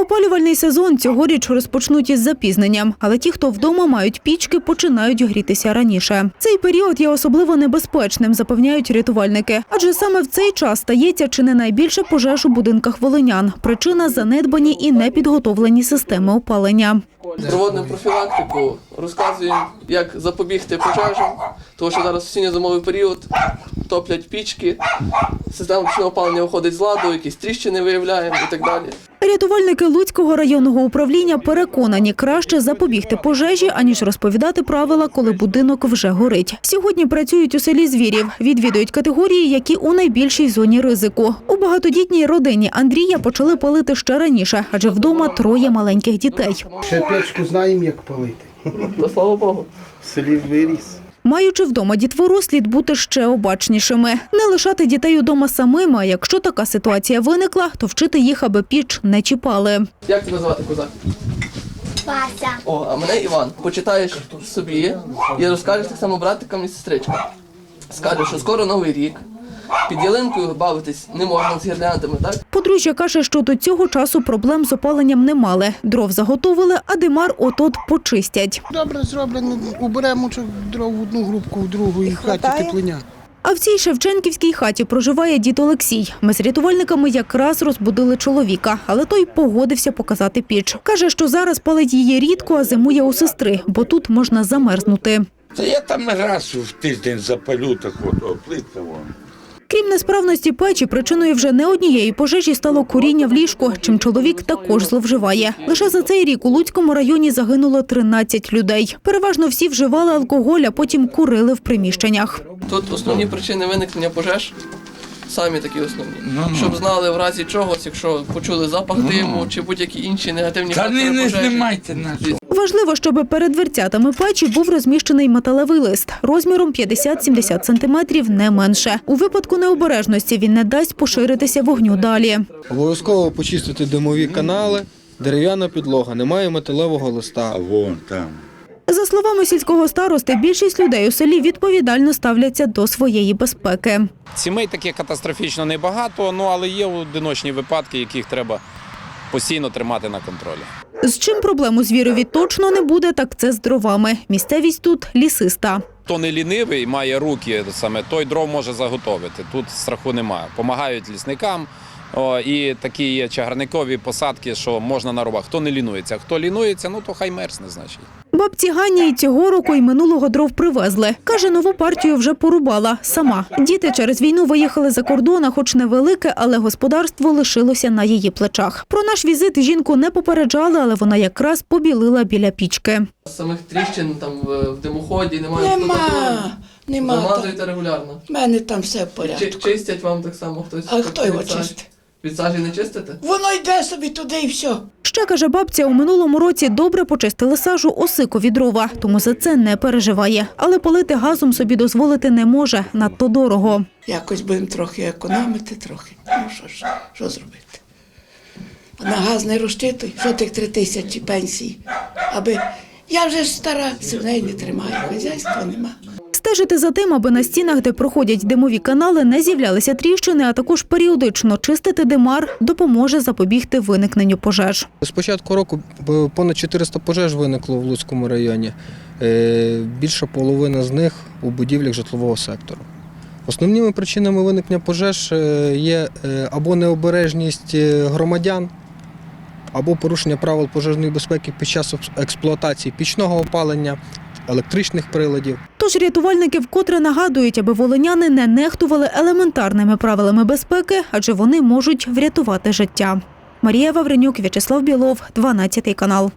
Опалювальний сезон цьогоріч розпочнуть із запізненням, але ті, хто вдома мають пічки, починають грітися раніше. Цей період є особливо небезпечним, запевняють рятувальники. Адже саме в цей час стається чи не найбільше пожеж у будинках волинян. Причина занедбані і непідготовлені системи опалення. Проводимо профілактику, розказуємо, як запобігти пожежам, тому що зараз осінньо-зимовий період, топлять пічки, система пічного опалення виходить з ладу, якісь тріщини виявляємо і так далі. Рятувальники Луцького районного управління переконані, краще запобігти пожежі, аніж розповідати правила, коли будинок вже горить. Сьогодні працюють у селі Звірів, відвідують категорії, які у найбільшій зоні ризику. У багатодітній родині Андрія почали палити ще раніше, адже вдома троє маленьких дітей. Ще печку знаємо, як палити. Та слава Богу. В селі виріс. Маючи вдома дітвору, слід бути ще обачнішими. Не лишати дітей удома самими, а якщо така ситуація виникла, то вчити їх, аби піч не чіпали. Як тебе звати козак? Вася. О, а мене Іван. Почитаєш собі і розкажеш так само братикам і сестричкам. Скажеш, що скоро новий рік. Під ялинкою бавитись не можна з гірляндами, так? Подружжя каже, що до цього часу проблем з опаленням не мали. Дров заготовили, а димар от-от почистять. Добре зроблено, уберемо дров в одну групку, в другу і в хаті теплиня. А в цій Шевченківській хаті проживає дід Олексій. Ми з рятувальниками якраз розбудили чоловіка, але той погодився показати піч. Каже, що зараз палить її рідко, а зимує у сестри, бо тут можна замерзнути. Та я там раз в тиждень запалю так от, плитка вон. Крім несправності печі, причиною вже не однієї пожежі стало куріння в ліжку, чим чоловік також зловживає. Лише за цей рік у Луцькому районі загинуло 13 людей. Переважно всі вживали алкоголь, а потім курили в приміщеннях. Тут основні причини виникнення пожеж. Самі такі основні. Ну-ну. Щоб знали в разі чогось, якщо почули запах диму чи будь-які інші негативні Та фактори не, не пожежі. знімайте нас. Важливо, щоб перед дверцятами печі був розміщений металевий лист розміром 50-70 сантиметрів, не менше. У випадку необережності він не дасть поширитися вогню далі. Обов'язково почистити димові канали, дерев'яна підлога, немає металевого А листа. вон там. За словами сільського старости, більшість людей у селі відповідально ставляться до своєї безпеки. Сімей таких катастрофічно небагато, ну але є одиночні випадки, яких треба постійно тримати на контролі. З чим проблем у звірові точно не буде, так це з дровами. Місцевість тут лісиста. Хто не лінивий, має руки саме, той дров може заготовити. Тут страху немає. Помагають лісникам. О, і такі є чагарникові посадки, що можна на рубах. Хто не лінується, хто лінується, ну то хай мерзне, значить. Бабці Гані і цього року і минулого дров привезли. Каже, нову партію вже порубала сама. Діти через війну виїхали за кордон, хоч невелике, але господарство лишилося на її плечах. Про наш візит жінку не попереджали, але вона якраз побілила біля пічки. Самих тріщин там в, димоході немає. Нема, нема. Замазуєте регулярно. В мене там все в Чи, чистять вам так само хтось? А хто його чистить? Від сажі не чистите? Воно йде собі туди і все. Ще каже бабця, у минулому році добре почистили сажу осикові дрова, тому за це не переживає. Але палити газом собі дозволити не може, надто дорого. Якось будемо трохи економити, трохи. Ну що ж, що зробити? На газ не розчитуй, що тих три тисячі пенсії. Аби я вже ж стара, сімей не тримаю, хазяйства нема. Стежити за тим, аби на стінах, де проходять димові канали, не з'являлися тріщини, а також періодично чистити димар, допоможе запобігти виникненню пожеж. З початку року понад 400 пожеж виникло в Луцькому районі. Е, Більша половина з них у будівлях житлового сектору. Основними причинами виникнення пожеж е, є е, або необережність громадян, або порушення правил пожежної безпеки під час експлуатації пічного опалення, електричних приладів. Тож рятувальники вкотре нагадують, аби волиняни не нехтували елементарними правилами безпеки, адже вони можуть врятувати життя. Марія Вавренюк, В'ячеслав Білов, 12 канал.